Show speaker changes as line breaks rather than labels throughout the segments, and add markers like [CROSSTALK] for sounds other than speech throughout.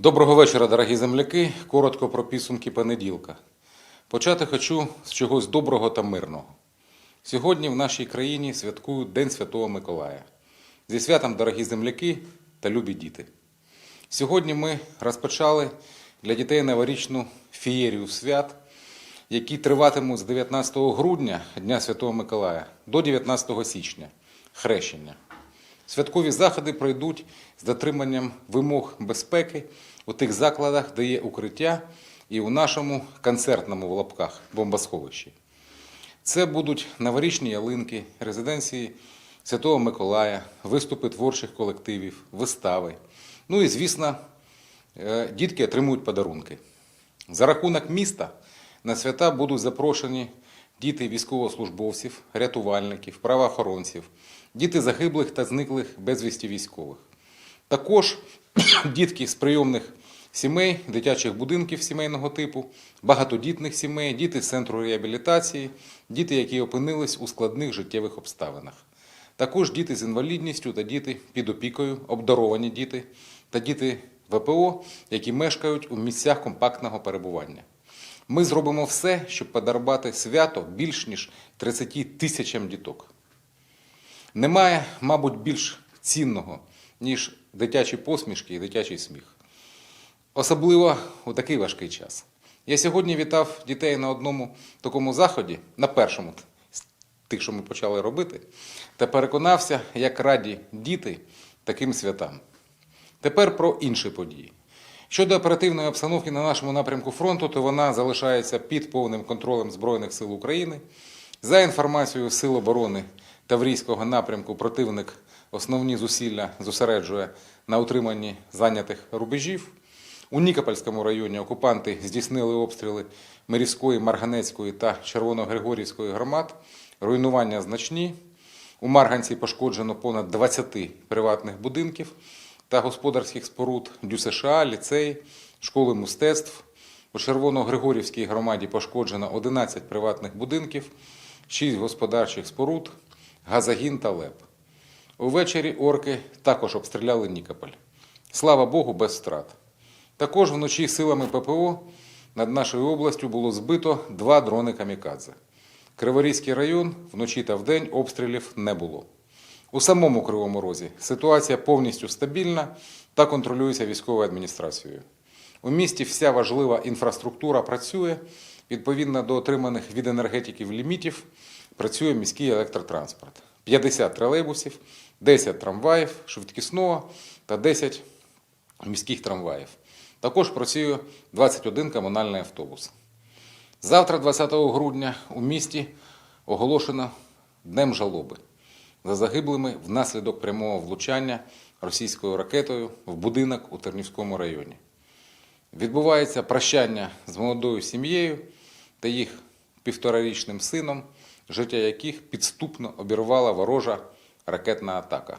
Доброго вечора, дорогі земляки. Коротко про підсумки понеділка. Почати хочу з чогось доброго та мирного. Сьогодні в нашій країні святкують День Святого Миколая. Зі святом, дорогі земляки та любі діти. Сьогодні ми розпочали для дітей новорічну фієрію свят, які триватимуть з 19 грудня Дня Святого Миколая до 19 січня хрещення. Святкові заходи пройдуть з дотриманням вимог безпеки у тих закладах, де є укриття, і у нашому концертному в лапках бомбосховищі. Це будуть новорічні ялинки, резиденції Святого Миколая, виступи творчих колективів, вистави. Ну і, звісно, е, дітки отримують подарунки. За рахунок міста на свята будуть запрошені діти військовослужбовців, рятувальників, правоохоронців, діти загиблих та зниклих безвісті військових. Також [CLEARS THROAT] дітки з прийомних сімей, дитячих будинків сімейного типу, багатодітних сімей, діти з центру реабілітації, діти, які опинились у складних життєвих обставинах. Також діти з інвалідністю та діти під опікою, обдаровані діти та діти ВПО, які мешкають у місцях компактного перебування. Ми зробимо все, щоб подарувати свято більш ніж 30 тисячам діток. Немає, мабуть, більш цінного, ніж дитячі посмішки і дитячий сміх. Особливо у такий важкий час. Я сьогодні вітав дітей на одному такому заході, на першому з тих, що ми почали робити, та переконався, як раді діти таким святам. Тепер про інші події. Щодо оперативної обстановки на нашому напрямку фронту, то вона залишається під повним контролем Збройних сил України. За інформацією Сил оборони Таврійського напрямку, противник основні зусилля зосереджує на утриманні зайнятих рубежів. У Нікопольському районі окупанти здійснили обстріли Мирівської, Марганецької та Червоногригорівської громад. Руйнування значні. У Марганці пошкоджено понад 20 приватних будинків та господарських споруд ДЮСШ, ліцей, школи мистецтв. У Червоно-Григорівській громаді пошкоджено 11 приватних будинків, 6 господарчих споруд, газогін та ЛЕП. Увечері орки також обстріляли Нікополь. Слава Богу, без втрат. Також вночі силами ППО над нашою областю було збито два дрони камікадзе. Криворізький район вночі та вдень обстрілів не було. У самому Кривому Розі ситуація повністю стабільна та контролюється військовою адміністрацією. У місті вся важлива інфраструктура працює. Відповідно до отриманих від енергетиків лімітів, працює міський електротранспорт. 50 тролейбусів, 10 трамваїв швидкісного та 10 міських трамваїв. Також працює 21 комунальний автобус. Завтра, 20 грудня, у місті оголошено Днем жалоби за загиблими внаслідок прямого влучання російською ракетою в будинок у Тернівському районі. Відбувається прощання з молодою сім'єю та їх півторарічним сином, життя яких підступно обірвала ворожа ракетна атака.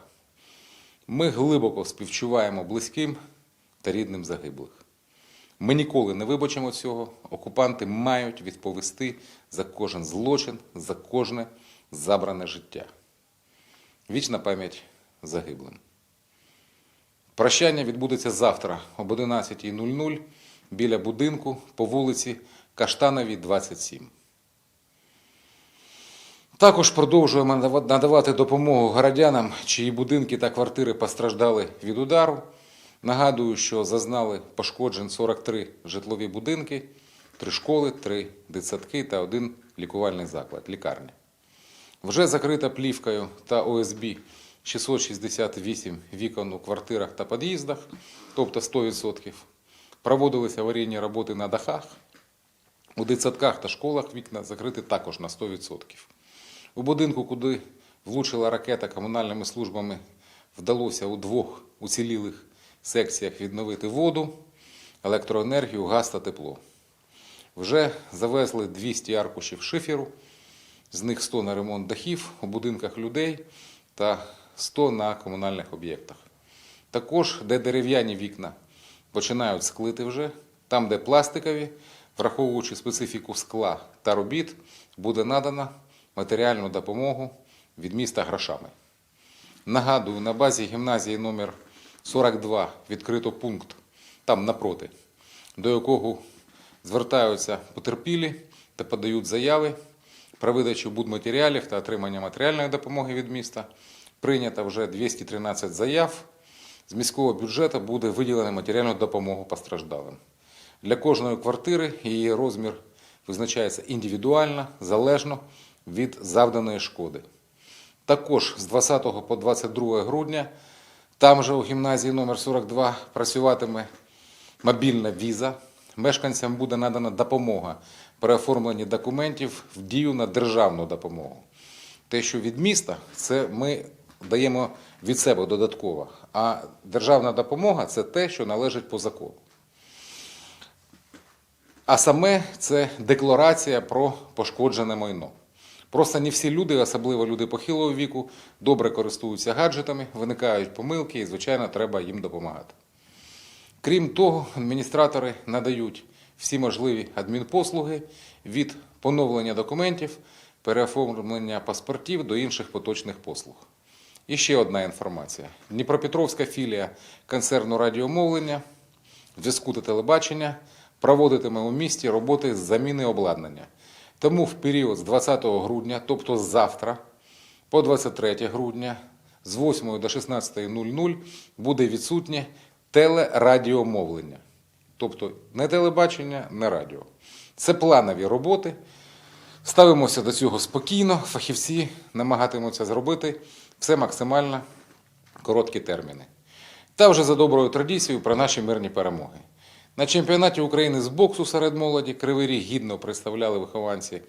Ми глибоко співчуваємо близьким та рідним загиблих. Ми ніколи не вибачимо цього. Окупанти мають відповісти за кожен злочин, за кожне забране життя. Вічна пам'ять загиблим. Прощання відбудеться завтра об 11.00 біля будинку по вулиці Каштановій, 27. Також продовжуємо надавати допомогу городянам, чиї будинки та квартири постраждали від удару. Нагадую, що зазнали пошкоджень 43 житлові будинки, 3 школи, 3 дитсадки та один лікувальний заклад, лікарня. Вже закрита плівкою та ОСБ 668 вікон у квартирах та під'їздах, тобто 100%. Проводились аварійні роботи на дахах. У дитсадках та школах вікна закриті також на 100%. У будинку, куди влучила ракета комунальними службами, вдалося у двох уцілілих секціях відновити воду, електроенергію, газ та тепло. Вже завезли 200 аркушів шиферу, з них 100 на ремонт дахів у будинках людей та 100 на комунальних об'єктах. Також, де дерев'яні вікна починають склити вже, там, де пластикові, враховуючи специфіку скла та робіт, буде надана матеріальну допомогу від міста грошами. Нагадую, на базі гімназії номер 42 відкрито пункт там напроти, до якого звертаються потерпілі та подають заяви про видачу будматеріалів та отримання матеріальної допомоги від міста. Прийнято вже 213 заяв. З міського бюджету буде виділена матеріальну допомогу постраждалим. Для кожної квартири її розмір визначається індивідуально, залежно від завданої шкоди. Також з 20 по 22 грудня там же у гімназії номер 42 працюватиме мобільна віза. Мешканцям буде надана допомога при оформленні документів в дію на державну допомогу. Те, що від міста, це ми даємо від себе додатково. А державна допомога це те, що належить по закону. А саме це декларація про пошкоджене майно. Просто не всі люди, особливо люди похилого віку, добре користуються гаджетами, виникають помилки і, звичайно, треба їм допомагати. Крім того, адміністратори надають всі можливі адмінпослуги від поновлення документів, переоформлення паспортів до інших поточних послуг. І ще одна інформація: Дніпропетровська філія концерну радіомовлення, зв'язку та телебачення проводитиме у місті роботи з заміни обладнання. Тому в період з 20 грудня, тобто з завтра, по 23 грудня, з 8 до 16.00 буде відсутнє телерадіомовлення. Тобто не телебачення, не радіо. Це планові роботи. Ставимося до цього спокійно. Фахівці намагатимуться зробити все максимально короткі терміни. Та вже за доброю традицією про наші мирні перемоги. На чемпіонаті України з боксу серед молоді Кривий Ріг гідно представляли вихованці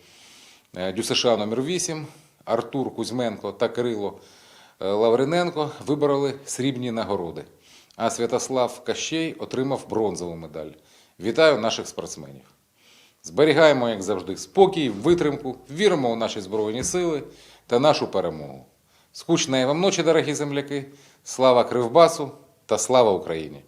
е, ДЮСШ номер 8 Артур Кузьменко та Кирило е, Лавриненко вибороли срібні нагороди. А Святослав Кащей отримав бронзову медаль. Вітаю наших спортсменів! Зберігаємо, як завжди, спокій, витримку, віримо у наші Збройні сили та нашу перемогу. Скучної вам ночі, дорогі земляки! Слава Кривбасу та слава Україні!